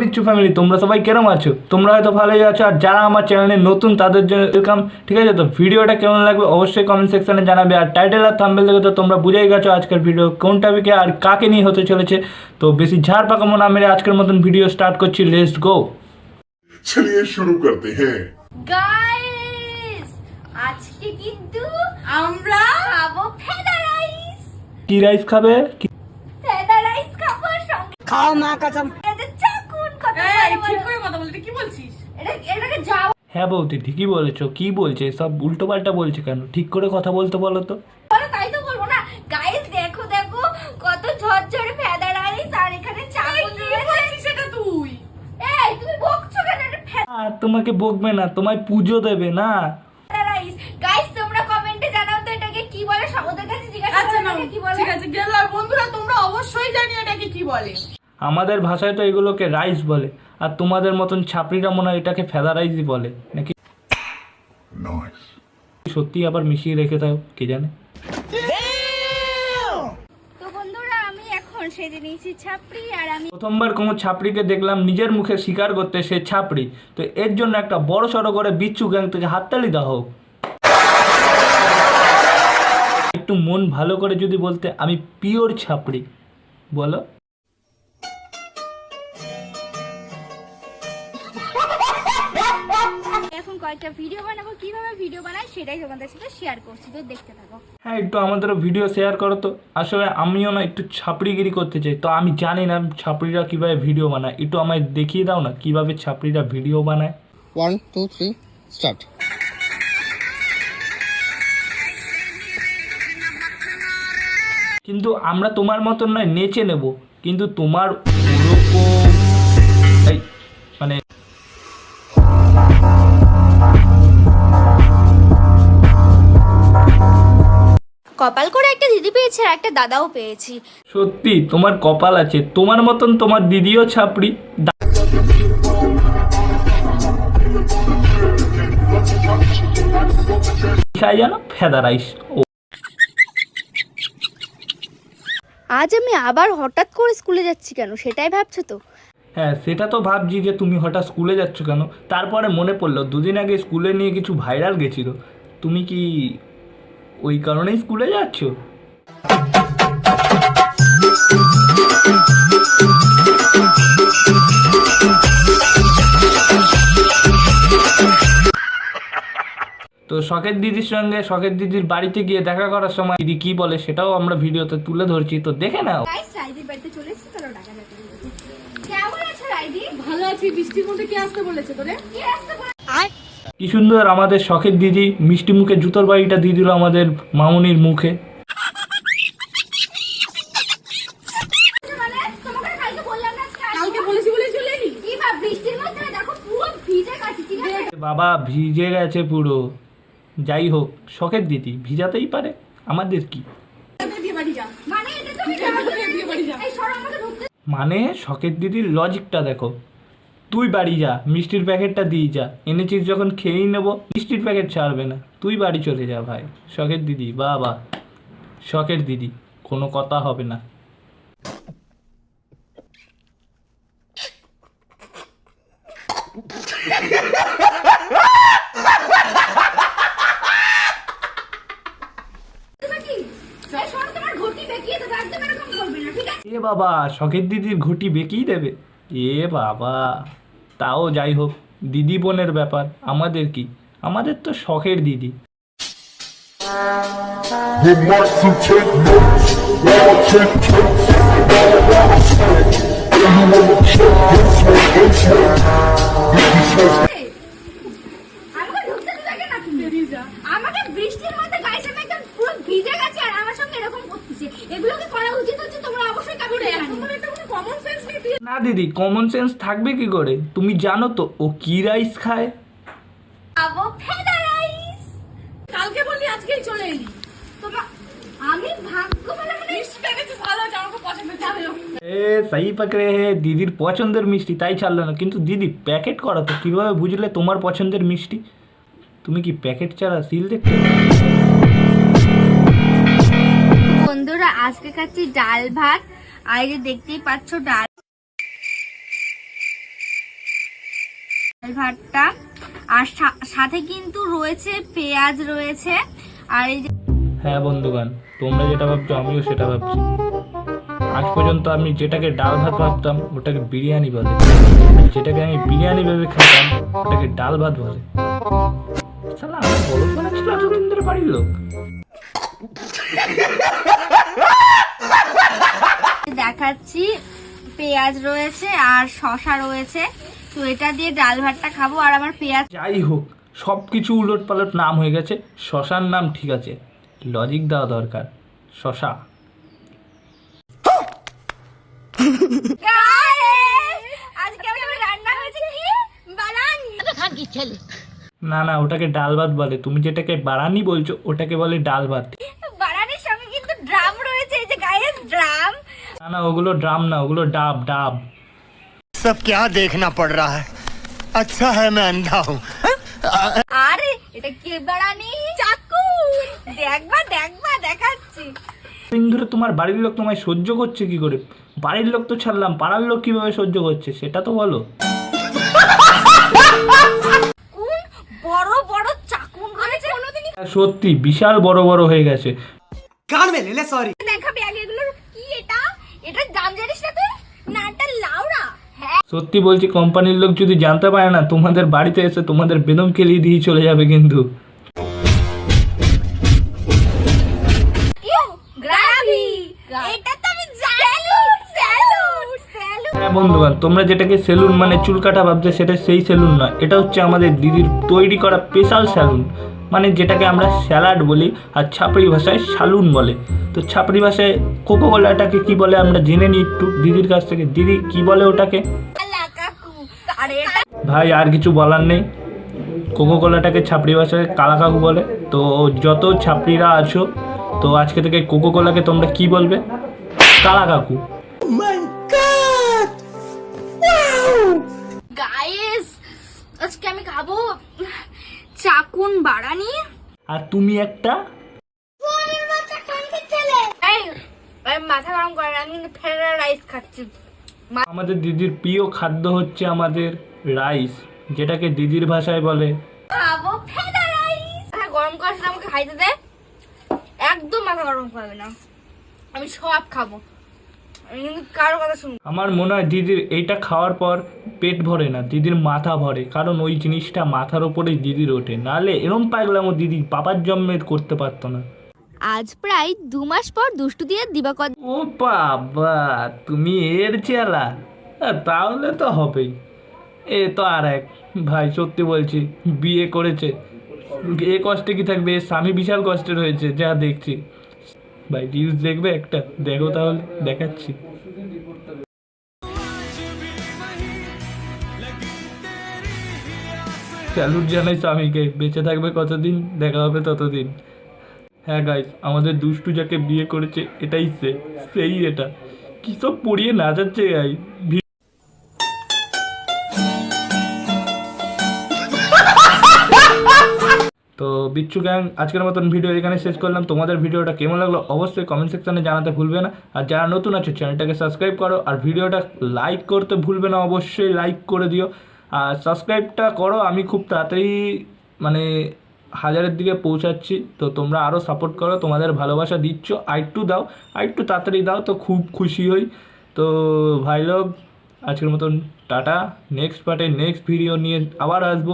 পিচ্ছু family তোমরা সবাই কেরম আছো? তোমরা হয়তো ভালোই আছো আর যারা আমার চ্যানেলে নতুন তাদের জন্য ওয়েলকাম ঠিক আছে? তো ভিডিওটা কেমন লাগবে অবশ্যই কমেন্ট সেকশনে জানাবে আর টাইটেল আর থাম্বেল দেখে তো তোমরা বুঝেই গেছো আজকের ভিডিও কোন টপিকে আর কাকে নিয়ে হতে চলেছে। তো বেশি ঝাড় পাকা না মেরে আজকের মতন ভিডিও স্টার্ট করছি লেটস গো চলিয়ে শুরু করতে হ্যাঁ। আজকে কিন্তু আমরা খাব ফেদা রাইস কি রাইস খাবে? ফেদা রাইস খাব খাও মা কসম। হ্যাঁ বৌদি ঠিকই বলেছ কি বলছে সব উল্টো পাল্টা বলছে কেন? ঠিক করে কথা বলতে বলো তো। তাই তো বলব না। গাইস দেখো দেখো কত ঝরঝরে আর এখানে রয়েছে সেটা তুই? এই তুমি বকছো কেন? এটা আর তোমাকে বকবে না তোমায় পুজো দেবে না। গাইস তোমরা কমেন্টে জানাও তো এটাকে কি বলে কাছে জিজ্ঞাসা আচ্ছা করো কি বলে। ঠিক আছে গেল বন্ধুরা তোমরা অবশ্যই জানি এটাকে কি বলে। আমাদের ভাষায় তো এগুলোকে রাইস বলে আর তোমাদের মতন ছাপড়িরা মনে হয় এটাকে ফেদা রাইসই বলে নাকি. সত্যি আবার মিশিয়ে রেখে দাও কে জানে? আমি এখন সেজে নিয়েছি ছাপড়ি আর আমি প্রথমবার কোনো ছাপড়িকে দেখলাম নিজের মুখে স্বীকার করতে সে ছাপড়ি। তো এর জন্য একটা বড় সড়ো করে বিচ্ছু গ্যাং থেকে হাততালি দাও হোক। একটু মন ভালো করে যদি বলতে আমি পিওর ছাপড়ি। বলো। এখন কয়েকটা ভিডিও বানাবো কীভাবে ভিডিও বানাই সেটাই তোমাদের সাথে শেয়ার করছি তো দেখতে থাকো। হ্যাঁ একটু আমাদেরও ভিডিও শেয়ার করো তো। আসলে আমিও না একটু ছাপড়িগিরি করতে চাই তো আমি জানি না ছাপড়িরা কীভাবে ভিডিও বানায়। একটু আমায় দেখিয়ে দাও না কীভাবে ছাপড়িরা ভিডিও বানায়। ওয়ান টু থ্রি স্টার্ট কিন্তু আমরা তোমার মতন নয় নেচে নেব। কিন্তু তোমার কপাল করে একটা দিদি পেয়েছি আর একটা দাদাও পেয়েছি। সত্যি তোমার কপাল আছে। তোমার মতন তোমার দিদিও ছাপড়ি। দা- খায় জানো ফেদা রাইস ও আজ আমি আবার হঠাৎ করে স্কুলে যাচ্ছি কেন? সেটাই ভাবছ তো? হ্যাঁ সেটা তো ভাবছি যে তুমি হঠাৎ স্কুলে যাচ্ছ কেন? তারপরে মনে পড়ল দুদিন আগে স্কুলে নিয়ে কিছু ভাইরাল গেছিল। তুমি কি ওই কারণেই স্কুলে যাচ্ছ? তো শখের দিদির সঙ্গে শখের দিদির বাড়িতে গিয়ে দেখা করার সময় দিদি কি বলে সেটাও আমরা ভিডিওতে তুলে ধরছি তো দেখে নাও। ভালো আছি বৃষ্টির মধ্যে কি আসতে বলেছে তোরে? কি আসতে কি সুন্দর আমাদের শখের দিদি মিষ্টি মুখে জুতোর বাড়িটা দিয়ে দিল আমাদের মামুনির মুখে। মানে তোমাকে কালকে বললাম না আজকে আসব। কালকে বলেছি বলে চলে এলি? কি ভাব বৃষ্টির মধ্যে? দেখো পুরো ভিজে গেছে ঠিক আছে? বাবা ভিজে গেছে পুরো। যাই হোক শখের দিদি ভিজাতেই পারে। আমাদের কি? মানে মানে শখের দিদির লজিকটা দেখো। তুই বাড়ি যা, মিষ্টির প্যাকেটটা দিয়ে যা। এনেছিস যখন খেয়েই নেব, মিষ্টির প্যাকেট ছাড়বে না। তুই বাড়ি চলে যা ভাই। শখের দিদি বা বা শখের দিদি, কোনো কথা হবে না। এ বাবা, শখের দিদির ঘটি বেঁকেই দেবে। এ বাবা। তাও যাই হোক দিদি বোনের ব্যাপার আমাদের কি আমাদের তো শখের দিদি We must take notes. Y'all take notes. Y'all wanna say. You wanna check this one, this one. This is আমাকে ঢুকতে দিবে কেন তুমি বেরিয়ে যা আমাকে বৃষ্টির মধ্যে গাইস আমি একদম পুরো ভিজে গেছে আর আমার সঙ্গে এরকম করতেছে এগুলো কি করা উচিত হচ্ছে তোমরা অবশ্যই কাবিনে এখন তো একটা কোনো কমন সেন্স নেই তুই না দিদি কমন সেন্স থাকবে কি করে? তুমি জানো তো ও কি রাইস খায়? খাব ফেদা রাইস কালকে বললি আজকেই চলে এলি। তোমার আমি ভাগ্য বলে মানে এ সাই পাকড়ে হে দিদির পছন্দের মিষ্টি তাই ছাড়লো না। কিন্তু দিদি প্যাকেট করা তো কীভাবে বুঝলে তোমার পছন্দের মিষ্টি? তুমি কি প্যাকেট ছাড়া সিল দেখতে বন্ধুরা আজকে খাচ্ছি ডাল ভাত। আর যে দেখতেই পাচ্ছ ডাল ভাতটা আর সাথে কিন্তু রয়েছে পেঁয়াজ রয়েছে। আর এই যে হ্যাঁ বন্ধুগণ তোমরা যেটা ভাবছ আমিও সেটা ভাবছি। আজ পর্যন্ত আমি যেটাকে ডাল ভাত ভাবতাম ওটাকে বিরিয়ানি বলে। যেটাকে আমি বিরিয়ানি ভেবে খেতাম ওটাকে ডাল ভাত বলে। শালা আমার বড় বানাচ্ছিল এতদিন ধরে বাড়ির লোক। দেখাচ্ছি পেঁয়াজ রয়েছে আর শশা রয়েছে। তো এটা দিয়ে ডাল ভাতটা খাব আর আমার পেঁয়াজ যাই হোক সব কিছু উলট পালট নাম হয়ে গেছে। শশার নাম ঠিক আছে। লজিক দেওয়া দরকার। শশা। না না ওটাকে ডাল ভাত বলে। তুমি যেটাকে বাড়ানি বলছো ওটাকে বলে ডাল ভাত। বানানির সঙ্গে কিন্তু ড্রাম রয়েছে এই যে গায়েস ড্রাম। না না ওগুলো ড্রাম না ওগুলো ডাব ডাব। सब क्या देखना पड़ रहा है अच्छा है मैं अंधा हूँ আরে এটা কি বানানি চাকু দেখবা দেখবা দেখাচ্ছি দিন ধরে তোমার বাড়ির লোক তোমায় সহ্য করছে কি করে বাড়ির লোক তো ছাড়লাম পাড়ার লোক কিভাবে সহ্য করছে সেটা তো বলো কোন বড় বড় চাকুন রয়েছে কোনোদিনই সত্যি বিশাল বড় বড় হয়ে গেছে कान में ले ले সত্যি বলছি কোম্পানির লোক যদি জানতে পারে না তোমাদের বাড়িতে এসে তোমাদের বেদম খেলিয়ে দিয়ে চলে যাবে কিন্তু। হ্যাঁ বন্ধুগণ তোমরা যেটাকে সেলুন মানে চুল কাটা ভাবছে সেটা সেই সেলুন নয়। এটা হচ্ছে আমাদের দিদির তৈরি করা স্পেশাল স্যালুন মানে যেটাকে আমরা স্যালাড বলি আর ছাপড়ি ভাষায় সালুন বলে। তো ছাপড়ি ভাষায় কোকো কোলাটাকে কি বলে আমরা জেনে নিই একটু। দিদির কাছ থেকে দিদি কি বলে ওটাকে? ভাই আর কিছু বলার নেই। কোকো কোলাটাকে ছাপড়ি ভাষায় কালা কাকু বলে। তো যত ছাপড়িরা আছো তো আজকে থেকে কোকো কোলাকে তোমরা কি বলবে? কালা কাকু। গাইস আজকে আমি খাব চাকুন বাড়ানি। আর তুমি একটা? এই মাথা গরম করে না আমি কিন্তু ফেরা রাইস খাচ্ছি। আমাদের দিদির প্রিয় খাদ্য হচ্ছে আমাদের রাইস যেটাকে দিদির ভাষায় বলে। মাথা গরম করার সাথে আমাকে খাইতে দে। একদম মাথা গরম করবে না। আমি সব খাব। কারও কথা শুনব আমার মনে হয় দিদির এইটা খাওয়ার পর পেট ভরে না দিদির মাথা ভরে কারণ ওই জিনিসটা মাথার ওপরেই দিদির ওঠে। নাহলে এরম পাগলামো দিদি বাবার জন্মে করতে পারতো না। আজ প্রায় দু মাস পর দুষ্টু দিয়ে দিবাকর ও বাবা, তুমি এর চেলা। তাহলে তো হবেই। এ তো আর এক। ভাই, সত্যি বলছি, বিয়ে করেছে। এ কষ্টে কি থাকবে? স্বামী বিশাল কষ্টের হয়েছে, যা দেখছি। ভাই রিলস দেখবে একটা? দেখো তাহলে, দেখাচ্ছি। স্যালুট জানাই স্বামীকে। বেঁচে থাকবে কতদিন? দেখা হবে ততদিন। হ্যাঁ গাইস আমাদের দুষ্টু যাকে বিয়ে করেছে, এটাই সে, সেই এটা। কি সব পড়িয়ে নাচাচ্ছে গাই তো, বিচ্ছু গ্যাং আজকের মতন ভিডিও এখানে শেষ করলাম। তোমাদের ভিডিওটা কেমন লাগল অবশ্যই কমেন্ট সেকশানে জানাতে ভুলবে না। আর যারা নতুন আছে চ্যানেলটাকে সাবস্ক্রাইব করো। আর ভিডিওটা লাইক করতে ভুলবে না, অবশ্যই লাইক করে দিও। আর সাবস্ক্রাইবটা করো, আমি খুব তাড়াতাড়ি মানে হাজারের দিকে পৌঁছাচ্ছি। তো তোমরা আরও সাপোর্ট করো, তোমাদের ভালোবাসা দিচ্ছ। আরেকটু দাও আরেকটু তাড়াতাড়ি দাও তো খুব খুশি হই। তো ভাই লোক আজকের মতন টাটা। নেক্সট পার্টে নেক্সট ভিডিও নিয়ে আবার আসব।